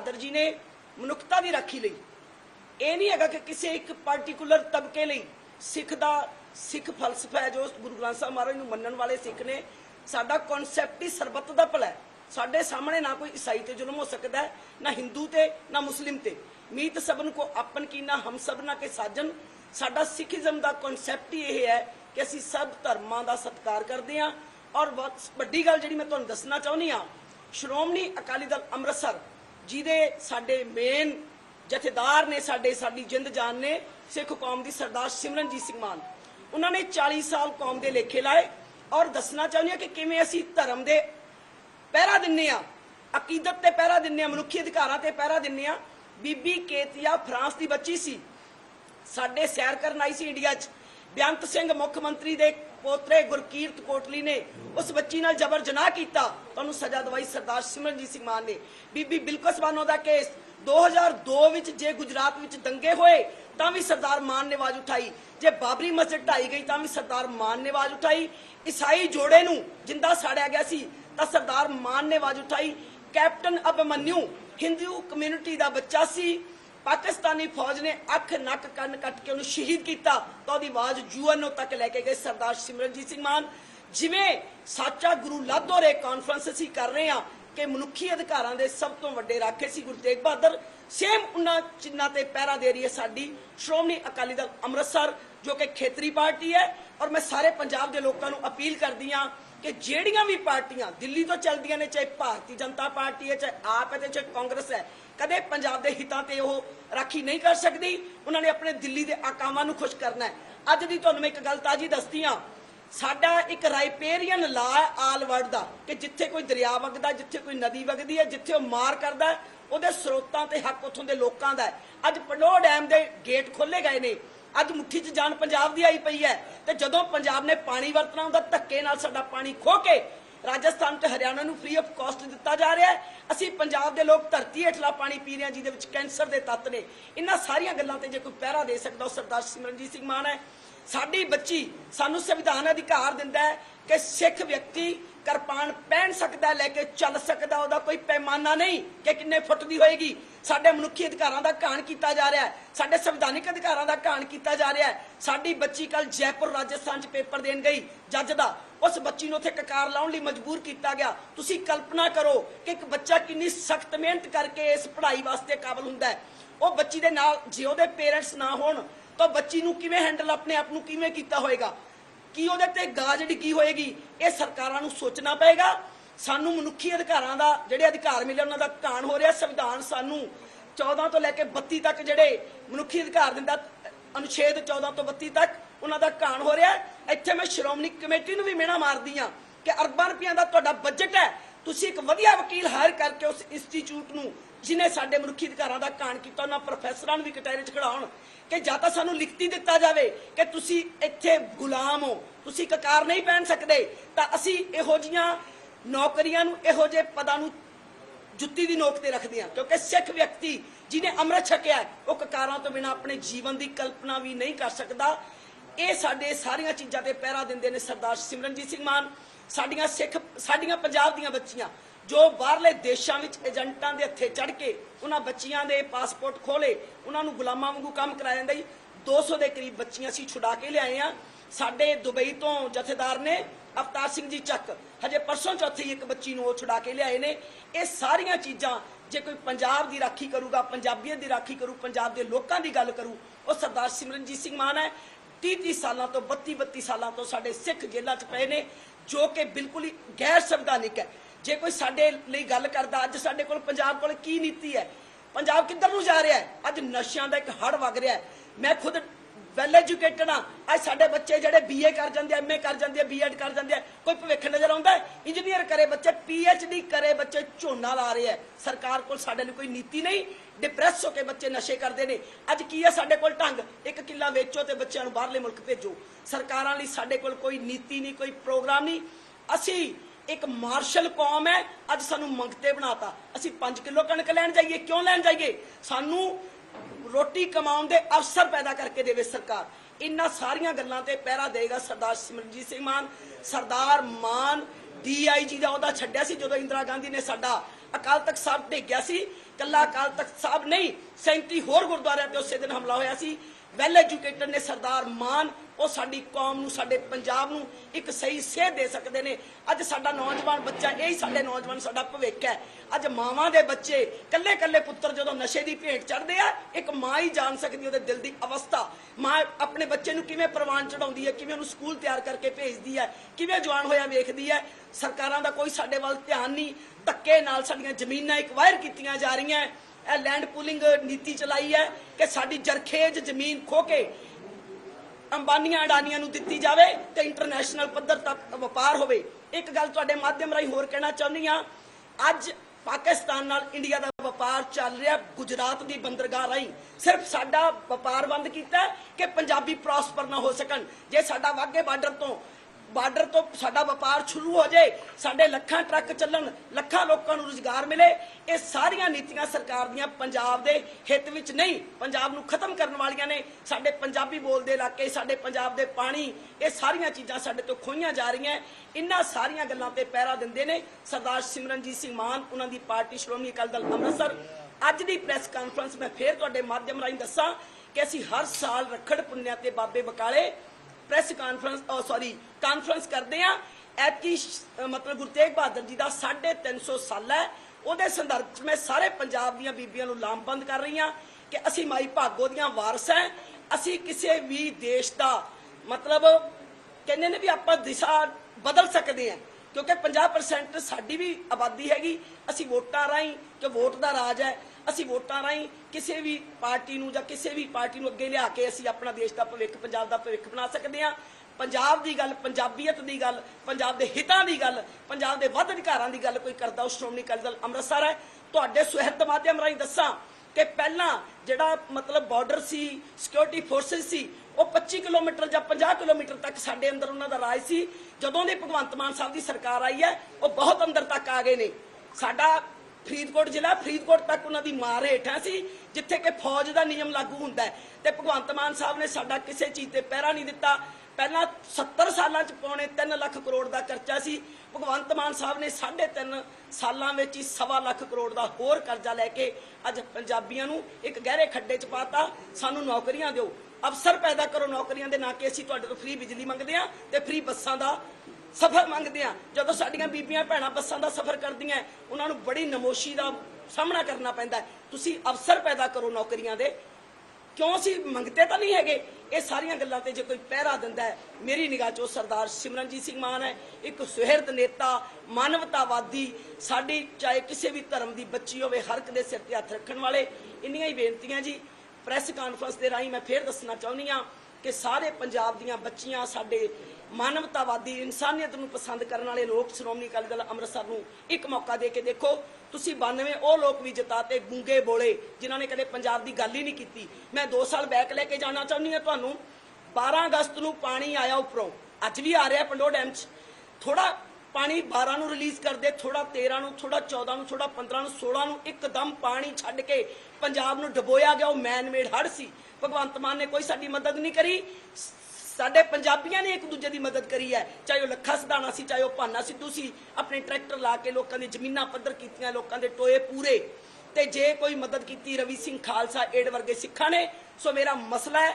ਬਹਾਦਰ ਜੀ ਨੇ ਮਨੁੱਖਤਾ ਦੀ ਰਾਖੀ ਲਈ। ਇਹ ਨਹੀਂ ਹੈਗਾ ਕਿ ਕਿਸੇ ਇੱਕ ਪਾਰਟਿਕੂਲਰ ਤਬਕੇ ਲਈ ਸਿੱਖ ਦਾ ਸਿੱਖ ਫਲਸਫਾ ਹੈ ਜੋ ਗੁਰੂ ਗ੍ਰੰਥ ਸਾਹਿਬ ਮਹਾਰਾਜ ਨੂੰ ਮੰਨਣ ਵਾਲੇ ਸਿੱਖ ਨੇ। ਸਾਡਾ ਕਨਸੈਪਟ ਹੀ ਸਰਬੱਤ ਦਾ ਭਲਾ ਹੈ। ਸਾਡੇ ਸਾਹਮਣੇ ਨਾ ਕੋਈ ਈਸਾਈ ਤੇ ਜ਼ੁਲਮ ਹੋ ਸਕਦਾ ਹੈ, ਨਾ ਹਿੰਦੂ ਤੇ, ਨਾ ਮੁਸਲਿਮ ਤੇ। ਮੀਤ ਸਭਨ ਕੋ ਆਪਨ ਕੀਨਾ ਹਮ ਸਭਨਾ ਕੇ ਸਾਜਨ। ਸਾਡਾ ਸਿੱਖੀਜ਼ਮ ਦਾ ਕਨਸੈਪਟ ਹੀ ਇਹ ਹੈ ਕਿ ਅਸੀਂ ਸਭ ਧਰਮਾਂ ਦਾ ਸਤਿਕਾਰ ਕਰਦੇ ਹਾਂ। ਔਰ ਵੱਡੀ ਗੱਲ ਜਿਹੜੀ ਮੈਂ ਤੁਹਾਨੂੰ ਦੱਸਣਾ ਚਾਹੁੰਦੀ ਹਾਂ, ਸ਼੍ਰੋਮਣੀ ਅਕਾਲੀ ਦਲ ਅੰਮ੍ਰਿਤਸਰ ਜਿਹਦੇ ਸਾਡੇ ਮੇਨ ਜਥੇਦਾਰ ਨੇ ਸਾਡੇ, ਸਾਡੀ ਜਿੰਦ ਜਾਨ ਨੇ, ਸਿੱਖ ਕੌਮ ਦੀ ਸਰਦਾਰ ਸਿਮਰਨਜੀਤ ਸਿੰਘ ਮਾਨ। ਉਹਨਾਂ ਨੇ 40 ਸਾਲ ਕੌਮ ਦੇ ਲੇਖੇ ਲਾਏ ਔਰ ਦੱਸਣਾ ਚਾਹੁੰਦੀ ਹਾਂ ਕਿ ਕਿਵੇਂ ਅਸੀਂ ਧਰਮ ਦੇ ਪਹਿਰਾ ਦਿੰਨੇ ਆ ਅਕੀਦਤ ਤੇ ਪਹਿਰਾ ਦਿੰਨੇ ਆ ਮਨੁੱਖੀ ਅਧਿਕਾਰਾਂ ਤੇ ਪਹਿਰਾ ਦਿੰਨੇ ਆ ਬੀਬੀ ਕੇਤੀਆ ਫਰਾਂਸ ਦੀ ਬੱਚੀ ਸੀ। ਸਾਡੇ ਸੈਰ ਕਰਨ ਆਈ ਸੀ ਇੰਡੀਆ 'ਚ। ਬੇਅੰਤ ਸਿੰਘ ਮੁੱਖ ਮੰਤਰੀ ਦੇ ਪੋਤਰੇ ਗੁਰਕੀਰਤ ਕੋਟਲੀ ਨੇ ਉਸ ਬੱਚੀ ਨਾਲ ਜਬਰ ਜਨਾਹ ਕੀਤਾ। ਤੁਹਾਨੂੰ ਸਜ਼ਾ ਦਵਾਈ ਸਰਦਾਰ ਸਿਮਰਨਜੀਤ ਸਿੰਘ ਮਾਨ ਨੇ। ਬੀਬੀ ਬਿਲਕਸ ਬਾਨੋ ਦਾ ਕੇਸ। 2002 ਵਿੱਚ ਜੇ ਗੁਜਰਾਤ ਵਿੱਚ ਦੰਗੇ ਹੋਏ, ਤਾਂ ਵੀ ਸਰਦਾਰ ਮਾਨ ਨੇ ਆਵਾਜ਼ ਉਠਾਈ। ਜੇ ਬਾਬਰੀ ਮਸਜਿਦ ਢਾਈ ਗਈ, ਤਾਂ ਵੀ ਸਰਦਾਰ ਮਾਨ ਨੇ ਆਵਾਜ਼ ਉਠਾਈ। ਈਸਾਈ ਜੋੜੇ ਨੂੰ ਜਿੰਦਾ ਸਾੜਿਆ ਗਿਆ ਸੀ, ਤਾਂ ਸਰਦਾਰ ਮਾਨ ਨੇ ਆਵਾਜ਼ ਉਠਾਈ। ਕੈਪਟਨ ਅਭਮਨਿਊ ਹਿੰਦੂ ਕਮਿਊਨਿਟੀ ਦਾ ਬੱਚਾ ਸੀ। ਪਾਕਿਸਤਾਨੀ ਫੌਜ ਨੇ ਅੱਖ, ਨੱਕ, ਕੰਨ ਕੱਟ ਕੇ ਉਹਨੂੰ ਸ਼ਹੀਦ ਕੀਤਾ। ਤਾਂ ਉਹਦੀ ਆਵਾਜ਼ ਯੂਐਨਓ ਤੱਕ ਲੈ ਕੇ ਗਏ ਸਰਦਾਰ ਸਿਮਰਨਜੀਤ ਸਿੰਘ ਮਾਨ। ਜਿਵੇਂ ਸਾਚਾ ਗੁਰੂ ਲਾਧੋਰੇ ਕਾਨਫਰੰਸ ਅਸੀਂ ਕਰ ਰਹੇ ਹਾਂ ਕਿ ਮਨੁੱਖੀ ਅਧਿਕਾਰਾਂ ਦੇ ਸਭ ਤੋਂ ਵੱਡੇ ਰਾਖੇ ਸੀ ਗੁਰੂ ਤੇਗ ਬਹਾਦਰ। ਸੇਮ ਉਹਨਾਂ ਚਿੰਨ੍ਹਾਂ ਤੇ ਪਹਿਰਾ ਦੇ ਰਹੀ ਹੈ ਸਾਡੀ ਸ਼੍ਰੋਮਣੀ ਅਕਾਲੀ ਦਲ ਅੰਮ੍ਰਿਤਸਰ, ਜੋ ਕਿ ਖੇਤਰੀ ਪਾਰਟੀ ਹੈ। ਔਰ ਮੈਂ ਸਾਰੇ ਪੰਜਾਬ ਦੇ ਲੋਕਾਂ ਨੂੰ ਅਪੀਲ ਕਰਦੀ ਹਾਂ ਕਿ ਜਿਹੜੀਆਂ ਵੀ ਪਾਰਟੀਆਂ ਦਿੱਲੀ ਤੋਂ ਚੱਲਦੀਆਂ ਨੇ, ਚਾਹੇ ਭਾਰਤੀ ਜਨਤਾ ਪਾਰਟੀ ਹੈ, ਚਾਹੇ ਆਪ ਹੈ ਤੇ ਚਾਹੇ ਕਾਂਗਰਸ ਹੈ, ਕਦੇ ਪੰਜਾਬ ਦੇ ਹਿੱਤਾਂ ਤੇ ਉਹ ਰਾਖੀ ਨਹੀਂ ਕਰ ਸਕਦੀ। ਉਹਨਾਂ ਨੇ ਆਪਣੇ ਦਿੱਲੀ ਦੇ ਆਕਾਵਾਂ ਨੂੰ ਖੁਸ਼ ਕਰਨਾ ਹੈ। ਅੱਜ ਦੀ ਤੁਹਾਨੂੰ ਮੈਂ ਇੱਕ ਗੱਲ ਤਾਜੀ ਦੱਸਦੀ ਹਾਂ। ਸਾਡਾ ਇੱਕ ਰਾਈਪੇਰੀਅਨ ਲਾ ਹੈ ਆਲ ਵਰਲਡ ਦਾ ਕਿ ਜਿੱਥੇ ਕੋਈ ਦਰਿਆ ਵਗਦਾ, ਜਿੱਥੇ ਕੋਈ ਨਦੀ ਵਗਦੀ ਹੈ, ਜਿੱਥੇ ਉਹ ਮਾਰ ਕਰਦਾ ਉਹਦੇ ਸਰੋਤਾਂ ਤੇ ਹੱਕ ਉੱਥੋਂ ਦੇ ਲੋਕਾਂ ਦਾ ਅੱਜ ਪਲੋ ਡੈਮ ਦੇ ਗੇਟ ਖੋਲੇ ਗਏ ਨੇ। ਅੱਜ ਮੁੱਠੀ 'ਚ ਜਾਨ ਪੰਜਾਬ ਦੀ ਆਈ ਪਈ ਹੈ। ਤੇ ਜਦੋਂ ਪੰਜਾਬ ਨੇ ਪਾਣੀ ਵਰਤਣਾ ਹੁੰਦਾ, ਧੱਕੇ ਨਾਲ ਸਾਡਾ ਪਾਣੀ ਖੋ ਕੇ ਰਾਜਸਥਾਨ ਤੇ ਹਰਿਆਣਾ ਨੂੰ ਫ੍ਰੀ ਆਫ ਕਾਸਟ ਦਿੱਤਾ ਜਾ ਰਿਹਾ ਹੈ। ਅਸੀਂ ਪੰਜਾਬ ਦੇ ਲੋਕ ਧਰਤੀ ਹੇਠਲਾ ਪਾਣੀ ਪੀ ਰਹੇ ਹਾਂ, ਜਿਹਦੇ ਵਿੱਚ ਕੈਂਸਰ ਦੇ ਤੱਤ ਨੇ। ਇਹਨਾਂ ਸਾਰੀਆਂ ਗੱਲਾਂ ਤੇ ਜੇ ਕੋਈ ਪਹਿਰਾ ਦੇ ਸਕਦਾ ਉਹ ਸਰਦਾਰ ਸਿਮਰਨਜੀਤ ਸਿੰਘ ਮਾਨ ਹੈ। ਸਾਡੀ ਬੱਚੀ ਸਾਨੂੰ ਸੰਵਿਧਾਨ ਅਧਿਕਾਰ ਦਿੰਦਾ ਹੈ ਕਿ ਸਿੱਖ ਵਿਅਕਤੀ ਕਿਰਪਾਨ ਪਹਿਨ ਸਕਦਾ, ਲੈ ਕੇ ਚੱਲ ਸਕਦਾ, ਉਹਦਾ ਕੋਈ ਪੈਮਾਨਾ ਨਹੀਂ ਕਿ ਕਿੰਨੇ ਫੁੱਟ ਦੀ ਹੋਏਗੀ। ਸਾਡੇ ਮਨੁੱਖੀ ਅਧਿਕਾਰਾਂ ਦਾ ਘਾਣ ਕੀਤਾ ਜਾ ਰਿਹਾ ਹੈ। ਸਾਡੇ ਸੰਵਿਧਾਨਿਕ ਅਧਿਕਾਰਾਂ ਦਾ ਘਾਣ ਕੀਤਾ ਜਾ ਰਿਹਾ ਹੈ। ਸਾਡੀ ਬੱਚੀ ਕੱਲ ਜੈਪੁਰ ਰਾਜਸਥਾਨ 'ਚ ਪੇਪਰ ਦੇਣ ਗਈ, ਜੱਜ ਦਾ। ਉਸ ਬੱਚੀ ਨੂੰ ਉੱਥੇ ਕਕਾਰ ਲਾਉਣ ਲਈ ਮਜਬੂਰ ਕੀਤਾ ਗਿਆ। ਤੁਸੀਂ ਕਲਪਨਾ ਕਰੋ ਕਿ ਇੱਕ ਬੱਚਾ ਕਿੰਨੀ ਸਖਤ ਮਿਹਨਤ ਕਰਕੇ ਇਸ ਪੜ੍ਹਾਈ ਵਾਸਤੇ ਕਾਬਲ ਹੁੰਦਾ ਹੈ। ਉਹ ਬੱਚੀ ਦੇ ਨਾਲ, ਜੇ ਉਹਦੇ ਪੇਰੈਂਟਸ ਨਾ ਹੋਣ, ਤਾਂ ਬੱਚੀ ਨੂੰ ਕਿਵੇਂ ਹੈਂਡਲ ਆਪਣੇ ਆਪ ਨੂੰ ਕਿਵੇਂ ਕੀਤਾ ਹੋਏਗਾ? ਕੀ ਉਹਦੇ ਤੇ ਗਾਜ ਡਿੱਗੀ ਹੋਏਗੀ? ਇਹ ਸਰਕਾਰਾਂ ਨੂੰ ਸੋਚਣਾ ਪਏਗਾ। ਸਾਨੂੰ ਮਨੁੱਖੀ ਅਧਿਕਾਰਾਂ ਦਾ, ਜਿਹੜੇ ਅਧਿਕਾਰ ਮਿਲੇ ਉਹਨਾਂ ਦਾ ਘਾਣ ਹੋ ਰਿਹਾ। ਸੰਵਿਧਾਨ ਸਾਨੂੰ 14 ਤੋਂ ਲੈ ਕੇ 32 ਤੱਕ ਜਿਹੜੇ ਮਨੁੱਖੀ ਅਧਿਕਾਰ ਦਿੰਦਾ, ਅਨੁਛੇਦ 14 ਤੋਂ 32 ਤੱਕ ਉਹਨਾਂ ਦਾ ਘਾਣ ਹੋ ਰਿਹਾ। ਇੱਥੇ ਮੈਂ ਸ਼੍ਰੋਮਣੀ ਕਮੇਟੀ ਨੂੰ ਵੀ ਮਿਹਣਾ ਮਾਰਦੀ ਆ ਕਿ ਅਰਬਾਂ ਰੁਪਈਆਂ ਦਾ ਤੁਹਾਡਾ ਬਜਟ ਹੈ। ਤੁਸੀਂ ਇੱਕ ਵਧੀਆ ਵਕੀਲ ਹਾਇਰ ਕਰਕੇ ਉਸ ਇੰਸਟੀਚਿਊਟ ਨੂੰ, ਜਿਨੇ ਸਾਡੇ ਮਨੁੱਖੀ ਅਧਿਕਾਰਾਂ ਦਾ ਕਾਣ ਕੀਤਾ, ਉਹਨਾਂ ਪ੍ਰੋਫੈਸਰਾਂ ਨੂੰ ਵੀ ਕਟਹਿਰੇ 'ਚ ਖੜਾਉਣ ਕਿ ਜਾਂ ਤਾਂ ਸਾਨੂੰ ਲਿਖਤੀ ਦਿੱਤਾ ਜਾਵੇ ਕਿ ਤੁਸੀਂ ਇੱਥੇ ਗੁਲਾਮ ਹੋ, ਤੁਸੀਂ ਕਕਾਰ ਨਹੀਂ ਪਹਿਨ ਸਕਦੇ, ਤਾਂ ਅਸੀਂ ਇਹੋ ਜੀਆਂ ਨੌਕਰੀਆਂ ਨੂੰ, ਇਹੋ ਜਿਹੇ ਪਦਾਂ ਨੂੰ ਜੁੱਤੀ ਦੀ ਨੋਕ ਤੇ ਰੱਖਦੇ ਆ ਕਿਉਂਕਿ ਸਿੱਖ ਵਿਅਕਤੀ ਜਿਹਨੇ ਅੰਮ੍ਰਿਤ ਛਕਿਆ ਉਹ ਕਕਾਰਾਂ ਤੋਂ ਬਿਨਾ ਆਪਣੇ ਜੀਵਨ ਦੀ ਕਲਪਨਾ ਵੀ ਨਹੀਂ ਕਰ ਸਕਦਾ। ਇਹ ਸਾਡੇ ਸਾਰੀਆਂ ਚੀਜ਼ਾਂ ਤੇ ਪਹਿਰਾ ਦਿੰਦੇ ਨੇ ਸਰਦਾਰ ਸਿਮਰਨਜੀਤ ਸਿੰਘ ਮਾਨ, ਸਾਡੀਆਂ ਸਿੱਖ, ਸਾਡੀਆਂ ਪੰਜਾਬ ਦੀਆਂ ਬੱਚੀਆਂ। ਜੋ ਬਾਹਰਲੇ ਦੇਸ਼ਾਂ ਵਿੱਚ ਏਜੰਟਾਂ ਦੇ ਹੱਥੇ ਚੜ ਕੇ ਉਹਨਾਂ ਬੱਚੀਆਂ ਦੇ ਪਾਸਪੋਰਟ ਖੋਲੇ ਉਹਨਾਂ ਨੂੰ ਗੁਲਾਮਾਂ ਵਾਂਗੂ ਕੰਮ ਕਰਾਇਆ ਜਾਂਦਾ ਜੀ। 200 ਦੇ ਕਰੀਬ ਬੱਚੀਆਂ ਅਸੀਂ ਛੁਡਾ ਕੇ ਲਿਆਏ ਆ। ਸਾਡੇ ਦੁਬਈ ਤੋਂ ਜਥੇਦਾਰ ਨੇ ਅਵਤਾਰ ਸਿੰਘ ਜੀ ਚੱਕ। ਹਜੇ ਪਰਸੋਂ ਚੌਥੇ ਇੱਕ ਬੱਚੀ ਨੂੰ ਉਹ ਛੁਡਾ ਕੇ ਲਿਆਏ ਨੇ। ਇਹ ਸਾਰੀਆਂ ਚੀਜ਼ਾਂ ਜੇ ਕੋਈ ਪੰਜਾਬ ਦੀ ਰਾਖੀ ਕਰੂਗਾ, ਪੰਜਾਬੀਅਤ ਦੀ ਰਾਖੀ ਕਰੂ, ਪੰਜਾਬ ਦੇ ਲੋਕਾਂ ਦੀ ਗੱਲ ਕਰੂ, ਉਹ ਸਰਦਾਰ ਸਿਮਰਨਜੀਤ ਸਿੰਘ ਮਾਨ ਹੈ। 30 30 ਸਾਲਾਂ ਤੋਂ 32 32 ਸਾਲਾਂ ਤੋਂ ਸਾਡੇ ਸਿੱਖ ਜੇਲ੍ਹਾਂ 'ਚ ਪਏ ਨੇ, ਜੋ ਕਿ ਬਿਲਕੁਲ ਹੀ ਗੈਰ ਸੰਵਿਧਾਨਿਕ ਹੈ। ਜੇ ਕੋਈ ਸਾਡੇ ਲਈ ਗੱਲ ਕਰਦਾ, ਅੱਜ ਸਾਡੇ ਕੋਲ ਪੰਜਾਬ ਕੋਲ ਕੀ ਨੀਤੀ ਹੈ? ਪੰਜਾਬ ਕਿੱਧਰ ਨੂੰ ਜਾ ਰਿਹਾ ਹੈ? ਅੱਜ ਨਸ਼ਿਆਂ ਦਾ ਇੱਕ ਹੜ ਵਗ ਰਿਹਾ ਹੈ। ਮੈਂ ਖੁਦ ਵੈਲ ਐਜੂਕੇਟਡ ਆ ਅੱਜ ਸਾਡੇ ਬੱਚੇ ਜਿਹੜੇ ਬੀਏ ਕਰ ਜਾਂਦੇ ਆ ਐਮਏ ਕਰ ਜਾਂਦੇ ਆ ਬੀਐਡ ਕਰ ਜਾਂਦੇ ਆ, ਕੋਈ ਭਵਿੱਖ ਨਜ਼ਰ ਆਉਂਦਾ ਇੰਜੀਨੀਅਰ ਕਰੇ ਬੱਚੇ ਪੀਐਚਡੀ ਕਰੇ ਬੱਚੇ, ਝੋਨਾ ਲਾ ਰਹੇ ਆ ਸਰਕਾਰ ਕੋਲ ਸਾਡੇ ਲਈ ਕੋਈ ਨੀਤੀ ਨਹੀਂ। ਡਿਪਰੈਸ ਹੋ ਕੇ ਬੱਚੇ ਨਸ਼ੇ ਕਰਦੇ ਨੇ। ਅੱਜ ਕੀ ਹੈ ਸਾਡੇ ਕੋਲ ਢੰਗ? ਇੱਕ ਕਿੱਲਾ ਵੇਚੋ ਤੇ ਬੱਚਿਆਂ ਨੂੰ ਬਾਹਰਲੇ ਮੁਲਕ ਭੇਜੋ। ਸਰਕਾਰਾਂ ਲਈ ਸਾਡੇ ਕੋਲ ਕੋਈ ਨੀਤੀ ਨਹੀਂ, ਕੋਈ ਪ੍ਰੋਗਰਾਮ ਨਹੀਂ। ਅਸੀਂ ਇੱਕ ਮਾਰਸ਼ਲ ਕੌਮ ਹੈ, ਅੱਜ ਸਾਨੂੰ ਮੰਗਤੇ ਬਣਾਤਾ। ਅਸੀਂ 5 ਕਿਲੋ ਕਣਕ ਲੈਣ ਜਾਈਏ, ਕਿਉਂ ਲੈਣ ਜਾਈਏ? ਸਾਨੂੰ ਰੋਟੀ ਕਮਾਉਣ ਦੇ ਅਵਸਰ ਪੈਦਾ ਕਰਕੇ ਦੇਵੇ ਸਰਕਾਰ। ਇਨ੍ਹਾਂ ਸਾਰੀਆਂ ਗੱਲਾਂ ਤੇ ਪਹਿਰਾ ਦੇਗਾ ਸਰਦਾਰ ਸਿਮਰਨਜੀਤ ਸਿੰਘ ਮਾਨ, ਸਰਦਾਰ ਮਾਨ ਡੀਆਈਜੀ ਦਾ ਉਹਦਾ ਛੱਡਿਆ ਸੀ ਜਦੋਂ ਇੰਦਰਾ ਗਾਂਧੀ ਨੇ ਸਾਡਾ ਅਕਾਲ ਤਖਤ ਸਾਹਿਬ ਭੇਜਿਆ ਸੀ। ਕੱਲਾ ਅਕਾਲ ਤਖਤ ਸਾਹਿਬ ਨਹੀਂ 37 ਹੋਰ ਗੁਰਦੁਆਰਿਆਂ ਤੇ ਉਸੇ ਦਿਨ ਹਮਲਾ ਹੋਇਆ ਸੀ। ਵੈਲ ਐਜੂਕੇਟਡ ਨੇ ਸਰਦਾਰ ਮਾਨ, ਉਹ ਸਾਡੀ ਕੌਮ ਨੂੰ, ਸਾਡੇ ਪੰਜਾਬ ਨੂੰ ਇੱਕ ਸਹੀ ਸੇਧ ਦੇ ਸਕਦੇ ਨੇ। ਅੱਜ ਸਾਡਾ ਨੌਜਵਾਨ ਬੱਚਾ ਇਹ ਹੀ ਸਾਡੇ ਨੌਜਵਾਨ ਸਾਡਾ ਭਵਿੱਖ ਹੈ। ਅੱਜ ਮਾਵਾਂ ਦੇ ਬੱਚੇ ਕੱਲੇ ਕੱਲੇ ਪੁੱਤਰ ਜਦੋਂ ਨਸ਼ੇ ਦੀ ਭੇਟ ਚੜਦੇ ਆ, ਇੱਕ ਮਾਂ ਹੀ ਜਾਣ ਸਕਦੀ ਉਹਦੇ ਦਿਲ ਦੀ ਅਵਸਥਾ। ਮਾਂ ਆਪਣੇ ਬੱਚੇ ਨੂੰ ਕਿਵੇਂ ਪ੍ਰਵਾਨ ਚੜਾਉਂਦੀ ਹੈ, ਕਿਵੇਂ ਉਹਨੂੰ ਸਕੂਲ ਤਿਆਰ ਕਰਕੇ ਭੇਜਦੀ ਹੈ, ਕਿਵੇਂ ਜਵਾਨ ਹੋਇਆ ਵੇਖਦੀ ਹੈ, ਸਰਕਾਰਾਂ ਦਾ ਕੋਈ ਸਾਡੇ ਵੱਲ ਧਿਆਨ ਨਹੀਂ। ਧੱਕੇ ਨਾਲ ਸਾਡੀਆਂ ਜ਼ਮੀਨਾਂ ਇਕਵਾਇਰ ਕੀਤੀਆਂ ਜਾ ਰਹੀਆਂ। ਇਹ ਲੈਂਡ ਪੂਲਿੰਗ ਨੀਤੀ ਚਲਾਈ ਹੈ ਕਿ ਸਾਡੀ ਜਰਖੇਜ ਜ਼ਮੀਨ ਖੋ ਕੇ ਅੰਬਾਨੀਆਂ ਅਡਾਨੀਆਂ ਨੂੰ ਦਿੱਤੀ ਜਾਵੇ ਤੇ ਇੰਟਰਨੈਸ਼ਨਲ ਪੱਧਰ ਤੱਕ ਵਪਾਰ ਹੋਵੇ। ਇੱਕ ਗੱਲ ਤੁਹਾਡੇ ਮਾਧਿਅਮ ਰਾਹੀਂ ਹੋਰ ਕਹਿਣਾ ਚਾਹੁੰਦੀ ਆ ਅੱਜ ਪਾਕਿਸਤਾਨ ਨਾਲ ਇੰਡੀਆ ਦਾ ਵਪਾਰ ਚੱਲ ਰਿਹਾ ਗੁਜਰਾਤ ਦੀ ਬੰਦਰਗਾਹ ਰਾਹੀਂ। ਸਿਰਫ ਸਾਡਾ ਵਪਾਰ ਬੰਦ ਕੀਤਾ ਕਿ ਪੰਜਾਬੀ ਪ੍ਰੋਸਪਰ ਨਾ ਹੋ ਸਕਣ। ਜੇ ਸਾਡਾ ਵਾਗੇ ਬਾਰਡਰ ਤੋਂ ਬਾਰਡਰ ਤੋਂ ਸਾਡਾ ਵਪਾਰ ਸ਼ੁਰੂ ਹੋ ਜਾਏ, ਸਾਡੇ ਲੱਖਾਂ ਟਰੱਕ ਚੱਲਣ, ਲੱਖਾਂ ਲੋਕਾਂ ਨੂੰ ਰੁਜ਼ਗਾਰ ਮਿਲੇ, ਇਹ ਸਾਰੀਆਂ ਨੀਤੀਆਂ ਸਰਕਾਰ ਦੀਆਂ ਪੰਜਾਬ ਦੇ ਹਿੱਤ ਵਿੱਚ ਨਹੀਂ, ਪੰਜਾਬ ਨੂੰ ਖਤਮ ਕਰਨ ਵਾਲੀਆਂ ਨੇ। ਸਾਡੇ ਪੰਜਾਬੀ ਬੋਲਦੇ ਇਲਾਕੇ, ਸਾਡੇ ਪੰਜਾਬ ਦੇ ਪਾਣੀ, ਇਹ ਸਾਰੀਆਂ ਚੀਜ਼ਾਂ ਸਾਡੇ ਤੋਂ ਖੋਈਆਂ ਜਾ ਰਹੀਆਂ। ਇਹਨਾਂ ਸਾਰੀਆਂ ਗੱਲਾਂ ਤੇ ਪਹਿਰਾ ਦਿੰਦੇ ਨੇ ਸਰਦਾਰ ਸਿਮਰਨਜੀਤ ਸਿੰਘ ਮਾਨ, ਉਹਨਾਂ ਦੀ ਪਾਰਟੀ ਸ਼੍ਰੋਮਣੀ ਅਕਾਲੀ ਦਲ ਅੰਮ੍ਰਿਤਸਰ। ਅੱਜ ਦੀ ਪ੍ਰੈਸ ਕਾਨਫਰੰਸ ਮੈਂ ਫੇਰ ਤੁਹਾਡੇ ਮਾਧਿਅਮ ਰਾਹੀਂ ਦੱਸਾਂ ਕਿ ਅਸੀਂ ਹਰ ਸਾਲ ਰੱਖੜ ਪੁੰਨਿਆ ਤੇ ਬਾਬੇ ਬਕਾਲੇ ਪ੍ਰੈਸ ਕਾਨਫਰੰਸ ਸੌਰੀ ਕਾਨਫਰੰਸ ਕਰਦੇ ਆ। ਐਤਕੀ ਮਤਲਬ ਗੁਰੂ ਤੇਗ ਬਹਾਦਰ ਜੀ ਦਾ 350 ਸਾਲ ਹੈ। ਉਹਦੇ ਸੰਦਰਭ 'ਚ ਮੈਂ ਸਾਰੇ ਪੰਜਾਬ ਦੀਆਂ ਬੀਬੀਆਂ ਨੂੰ ਲਾਮਬੰਦ ਕਰ ਰਹੀ ਹਾਂ ਕਿ ਅਸੀਂ ਮਾਈ ਭਾਗੋ ਦੀਆਂ ਵਾਰਸ ਹੈ। ਅਸੀਂ ਕਿਸੇ ਵੀ ਦੇਸ਼ ਦਾ ਮਤਲਬ ਕਹਿੰਦੇ ਨੇ ਵੀ ਆਪਾਂ ਦਿਸ਼ਾ ਬਦਲ ਸਕਦੇ ਹਾਂ ਕਿਉਂਕਿ 50% ਸਾਡੀ ਵੀ ਆਬਾਦੀ ਹੈਗੀ। ਅਸੀਂ ਵੋਟਾਂ ਰਾਹੀਂ, ਕਿ ਵੋਟ ਦਾ ਰਾਜ ਹੈ। ਅਸੀਂ ਵੋਟਾਂ ਰਾਹੀਂ ਕਿਸੇ ਵੀ ਪਾਰਟੀ ਨੂੰ ਜਾਂ ਕਿਸੇ ਵੀ ਪਾਰਟੀ ਨੂੰ ਅੱਗੇ ਲਿਆ ਕੇ ਅਸੀਂ ਆਪਣਾ ਦੇਸ਼ ਦਾ ਭਵਿੱਖ, ਪੰਜਾਬ ਦਾ ਭਵਿੱਖ ਬਣਾ ਸਕਦੇ ਹਾਂ। ਪੰਜਾਬ ਦੀ ਗੱਲ, ਪੰਜਾਬੀਅਤ ਦੀ ਗੱਲ, ਪੰਜਾਬ ਦੇ ਹਿੱਤਾਂ ਦੀ ਗੱਲ, ਪੰਜਾਬ ਦੇ ਵੱਧ ਅਧਿਕਾਰਾਂ ਦੀ ਗੱਲ ਕੋਈ ਕਰਦਾ ਉਹ ਸ਼੍ਰੋਮਣੀ ਅਕਾਲੀ ਦਲ ਅੰਮ੍ਰਿਤਸਰ ਹੈ। ਤੁਹਾਡੇ ਸੁਹਿਰਦ ਮਾਧਿਅਮ ਰਾਹੀਂ ਦੱਸਾਂ ਕਿ ਪਹਿਲਾਂ ਜਿਹੜਾ ਮਤਲਬ ਬਾਰਡਰ ਸੀ ਸਿਕਿਉਰਿਟੀ ਫੋਰਸਸ ਸੀ, ਉਹ 25 ਕਿਲੋਮੀਟਰ ਜਾਂ 50 ਕਿਲੋਮੀਟਰ ਤੱਕ ਸਾਡੇ ਅੰਦਰ ਉਹਨਾਂ ਦਾ ਰਾਜ ਸੀ। ਜਦੋਂ ਦੇ ਭਗਵੰਤ ਮਾਨ ਸਾਹਿਬ ਦੀ ਸਰਕਾਰ ਆਈ ਹੈ, ਉਹ ਬਹੁਤ ਅੰਦਰ ਤੱਕ ਆ ਗਏ ਨੇ। ਸਾਡਾ ਫਰੀਦਕੋਟ ਜ਼ਿਲ੍ਹਾ, ਫਰੀਦਕੋਟ ਤੱਕ ਉਹਨਾਂ ਦੀ ਮਾਰ ਹੇਠਾਂ ਸੀ ਜਿੱਥੇ ਕਿ ਫੌਜ ਦਾ ਨਿਯਮ ਲਾਗੂ ਹੁੰਦਾ ਹੈ। ਤੇ ਭਗਵੰਤ ਮਾਨ ਸਾਹਿਬ ਨੇ ਸਾਡਾ ਕਿਸੇ ਚੀਜ਼ ਤੇ ਪਹਿਰਾ ਨਹੀਂ ਦਿੱਤਾ। ਪਹਿਲਾਂ 70 ਸਾਲਾਂ ਚ ਪੌਣੇ 3 ਲੱਖ ਕਰੋੜ ਦਾ ਖਰਚਾ ਸੀ। ਭਗਵੰਤ ਮਾਨ ਸਾਹਿਬ ਨੇ 3.5 ਸਾਲਾਂ ਵਿੱਚ ਹੀ ਸਵਾ ਲੱਖ ਕਰੋੜ ਦਾ ਹੋਰ ਕਰਜ਼ਾ ਲੈ ਕੇ ਅੱਜ ਪੰਜਾਬੀਆਂ ਨੂੰ ਇੱਕ ਗਹਿਰੇ ਖੱਡੇ ਚ ਪਾਤਾ। ਸਾਨੂੰ ਨੌਕਰੀਆਂ ਦਿਓ। ਅਫਸਰ ਪੈਦਾ ਕਰੋ ਨੌਕਰੀਆਂ ਦੇ ਨਾ ਕਿ ਅਸੀਂ ਤੁਹਾਡੇ ਤੋਂ ਫ੍ਰੀ ਬਿਜਲੀ ਮੰਗਦੇ ਆ ਤੇ ਫ੍ਰੀ ਬੱਸਾਂ ਦਾ ਸਫ਼ਰ ਮੰਗਦੇ ਆ ਜਦੋਂ ਸਾਡੀਆਂ ਬੀਬੀਆਂ ਭੈਣਾਂ ਬੱਸਾਂ ਦਾ ਸਫ਼ਰ ਕਰਦੀਆਂ ਉਹਨਾਂ ਨੂੰ ਬੜੀ ਨਮੋਸ਼ੀ ਦਾ ਸਾਹਮਣਾ ਕਰਨਾ ਪੈਂਦਾ ਤੁਸੀਂ ਅਫਸਰ ਪੈਦਾ ਕਰੋ ਨੌਕਰੀਆਂ ਦੇ। ਕਿਉਂ ਅਸੀਂ ਮੰਗਤੇ ਤਾਂ ਨਹੀਂ ਹੈਗੇ? ਇਹ ਸਾਰੀਆਂ ਗੱਲਾਂ ਤੇ ਜੇ ਕੋਈ ਪਹਿਰਾ ਦਿੰਦਾ ਹੈ, ਮੇਰੀ ਨਿਗਾਹ 'ਚ ਉਹ ਸਰਦਾਰ ਸਿਮਰਨਜੀਤ ਸਿੰਘ ਮਾਨ ਹੈ। ਇੱਕ ਸੁਹਿਰਦ ਨੇਤਾ, ਮਾਨਵਤਾਵਾਦੀ, ਸਾਡੀ ਚਾਹੇ ਕਿਸੇ ਵੀ ਧਰਮ ਦੀ ਬੱਚੀ ਹੋਵੇ, ਹਰ ਇੱਕ ਦੇ ਸਿਰ ਤੇ ਹੱਥ ਰੱਖਣ ਵਾਲੇ। ਇੰਨੀਆਂ ਹੀ ਬੇਨਤੀਆਂ ਜੀ। ਪ੍ਰੈਸ ਕਾਨਫਰੰਸ ਦੇ ਰਾਹੀਂ ਮੈਂ ਫੇਰ ਦੱਸਣਾ ਚਾਹੁੰਦੀ ਹਾਂ ਕਿ ਸਾਰੇ ਪੰਜਾਬ ਦੀਆਂ ਬੱਚੀਆਂ ਸਾਡੇ ਮਾਨਵਤਾਵਾਦੀ ਇਨਸਾਨੀਅਤ ਨੂੰ ਪਸੰਦ ਕਰਨ ਵਾਲੇ ਲੋਕ, ਸ਼੍ਰੋਮਣੀ ਅਕਾਲੀ ਦਲ ਅੰਮ੍ਰਿਤਸਰ ਨੂੰ ਇੱਕ ਮੌਕਾ ਦੇ ਕੇ ਦੇਖੋ, ਤੁਸੀਂ 92 ਉਹ ਲੋਕ ਵੀ ਜਿਤਾਤੇ ਗੂੰਗੇ ਬੋਲੇ, ਜਿਨ੍ਹਾਂ ਨੇ ਕਦੇ ਪੰਜਾਬ ਦੀ ਗੱਲ ਹੀ ਨਹੀਂ ਕੀਤੀ। ਮੈਂ 2 ਸਾਲ ਬੈਕ ਲੈ ਕੇ ਜਾਣਾ ਚਾਹੁੰਦੀ ਹਾਂ ਤੁਹਾਨੂੰ। 12 ਅਗਸਤ ਨੂੰ ਪਾਣੀ ਆਇਆ ਉੱਪਰੋਂ। ਅੱਜ ਵੀ ਆ ਰਿਹਾ ਪੰਡੋ ਡੈਮ 'ਚ। ਥੋੜਾ ਪਾਣੀ 12 ਨੂੰ ਰਿਲੀਜ਼ ਕਰਦੇ ਥੋੜਾ 13 ਨੂੰ ਥੋੜਾ 14 ਨੂੰ ਥੋੜਾ 15 ਨੂੰ 16 ਨੂੰ ਇੱਕਦਮ ਪਾਣੀ ਛੱਡ ਕੇ ਪੰਜਾਬ ਨੂੰ ਡਬੋਇਆ ਗਿਆ। ਉਹ ਮੈਨ ਮੇਡ ਹੜ ਸੀ। ਭਗਵੰਤ ਮਾਨ ਨੇ ਕੋਈ ਸਾਡੀ ਮਦਦ ਨਹੀਂ ਕਰੀ। ਸਾਡੇ ਪੰਜਾਬੀਆਂ ਨੇ ਇੱਕ ਦੂਜੇ ਦੀ ਮਦਦ ਕਰੀ ਹੈ। ਚਾਹੇ ਉਹ ਲੱਖਾ ਸਦਾਣਾ ਸੀ, ਚਾਹੇ ਉਹ ਭਾਨਾ ਸਿੱਧੂ ਸੀ, ਆਪਣੇ ਟਰੈਕਟਰ ਲਾ ਕੇ ਲੋਕਾਂ ਦੀ ਜ਼ਮੀਨਾਂ ਪੱਧਰ ਕੀਤੀਆਂ, ਲੋਕਾਂ ਦੇ ਟੋਏ ਪੂਰੇ। ਤੇ ਜੇ ਕੋਈ ਮਦਦ ਕੀਤੀ ਰਵੀ ਸਿੰਘ ਖਾਲਸਾ, ਏਡ ਵਰਗੇ ਸਿੱਖਾਂ ਨੇ, ਸੋ ਮੇਰਾ ਮਸਲਾ ਹੈ,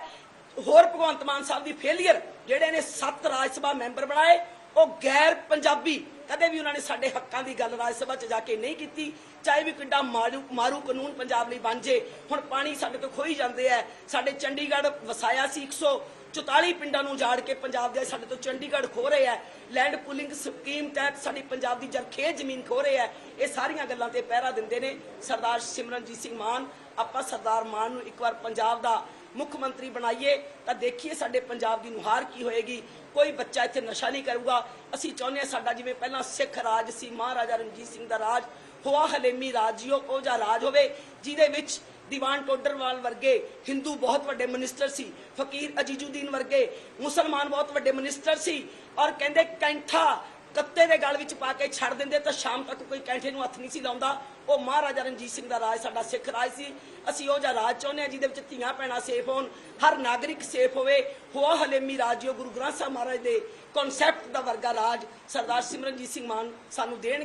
ਹੋਰ ਭਗਵੰਤ ਮਾਨ ਸਾਹਿਬ ਦੀ ਫੇਲਿਅਰ ਜਿਹੜੇ ਨੇ ਸੱਤ ਰਾਜ ਸਭਾ ਮੈਂਬਰ ਬਣਾਏ ਉਹ ਗੈਰ ਪੰਜਾਬੀ, ਕਦੇ ਵੀ ਉਹਨਾਂ ਨੇ ਸਾਡੇ ਹੱਕਾਂ ਦੀ ਗੱਲ ਰਾਜ ਸਭਾ 'ਚ ਜਾ ਕੇ ਨਹੀਂ ਕੀਤੀ, ਚਾਹੇ ਵੀ ਕਿੱਡਾ ਮਾਰੂ ਮਾਰੂ ਕਾਨੂੰਨ ਪੰਜਾਬ ਲਈ ਬਣ ਜੇ, ਹੁਣ ਪਾਣੀ ਸਾਡੇ ਤੋਂ ਖੋਈ ਜਾਂਦੇ ਆ ਸਾਡੇ ਚੰਡੀਗੜ੍ਹ ਵਸਾਇਆ ਸੀ 144 ਪਿੰਡਾਂ ਨੂੰ ਉਜਾੜ ਕੇ ਪੰਜਾਬ ਦੇ ਸਾਡੇ ਤੋਂ ਚੰਡੀਗੜ੍ਹ ਖੋ ਰਹੇ ਆ ਲੈਂਡ ਪੂਲਿੰਗ ਸਕੀਮ ਤਹਿਤ ਸਾਡੀ ਪੰਜਾਬ ਦੀ ਜਰਖੇਜ਼ ਜ਼ਮੀਨ ਖੋ ਰਹੇ ਆ ਇਹ ਸਾਰੀਆਂ ਗੱਲਾਂ ਤੇ ਪਹਿਰਾ ਦਿੰਦੇ ਨੇ ਸਰਦਾਰ ਸਿਮਰਨਜੀਤ ਸਿੰਘ ਮਾਨ। ਆਪਾਂ ਸਰਦਾਰ ਮਾਨ ਨੂੰ ਇੱਕ ਵਾਰ ਪੰਜਾਬ ਦਾ ਮੁੱਖ ਮੰਤਰੀ ਬਣਾਈਏ, ਤਾਂ ਦੇਖੀਏ ਸਾਡੇ ਪੰਜਾਬ ਦੀ ਨੁਹਾਰ ਕੀ ਹੋਏਗੀ। ਕੋਈ ਬੱਚਾ ਇੱਥੇ ਨਸ਼ਾ ਨਹੀਂ ਕਰੂਗਾ। ਅਸੀਂ ਚਾਹੁੰਦੇ ਹਾਂ ਸਾਡਾ ਜਿਵੇਂ ਪਹਿਲਾਂ ਸਿੱਖ ਰਾਜ ਸੀ, ਮਹਾਰਾਜਾ ਰਣਜੀਤ ਸਿੰਘ ਦਾ ਰਾਜ, ਹੋਆ ਹਲੇਮੀ ਰਾਜਿਓ ਉਹ ਜਾਂ ਰਾਜ ਹੋਵੇ, ਜਿਹਦੇ ਵਿੱਚ ਦੀਵਾਨ ਟੋਡਰਵਾਲ ਵਰਗੇ ਹਿੰਦੂ ਬਹੁਤ ਵੱਡੇ ਮਿਨਿਸਟਰ ਸੀ, ਫਕੀਰ ਅਜੀਜੁਦੀਨ ਵਰਗੇ ਮੁਸਲਮਾਨ ਬਹੁਤ ਵੱਡੇ ਮਿਨਿਸਟਰ ਸੀ, ਔਰ ਕਹਿੰਦੇ ਕੈਂਠਾ ਕੱਤੇ ਦੇ ਗਲ ਵਿੱਚ ਪਾ ਕੇ ਛੱਡ ਦਿੰਦੇ, ਤਾਂ ਸ਼ਾਮ ਤੱਕ ਕੋਈ ਕੈਂਠੇ ਨੂੰ ਹੱਥ ਨਹੀਂ ਸੀ ਲਾਉਂਦਾ। ਉਹ ਮਹਾਰਾਜਾ ਰਣਜੀਤ ਸਿੰਘ ਦਾ ਰਾਜ ਸਾਡਾ ਸਿੱਖ ਰਾਜ ਸੀ। ਅਸੀਂ ਉਹ ਜਿਹਾ ਰਾਜ ਚਾਹੁੰਦੇ ਹਾਂ ਜਿਹਦੇ ਵਿੱਚ ਧੀਆਂ ਭੈਣਾਂ ਸੇਫ ਹੋਣ, ਹਰ ਨਾਗਰਿਕ ਸੇਫ ਹੋਵੇ। ਹੋ ਹਲੇਮੀ ਰਾਜਿਓ ਗੁਰੂ ਗ੍ਰੰਥ ਸਾਹਿਬ ਮਹਾਰਾਜ ਦੇ ਕਨਸੈਪਟ ਦਾ ਵਰਗਾ ਰਾਜ ਸਰਦਾਰ ਸਿਮਰਨਜੀਤ ਸਿੰਘ ਮਾਨ ਸਾਨੂੰ ਦੇਣਗੇ।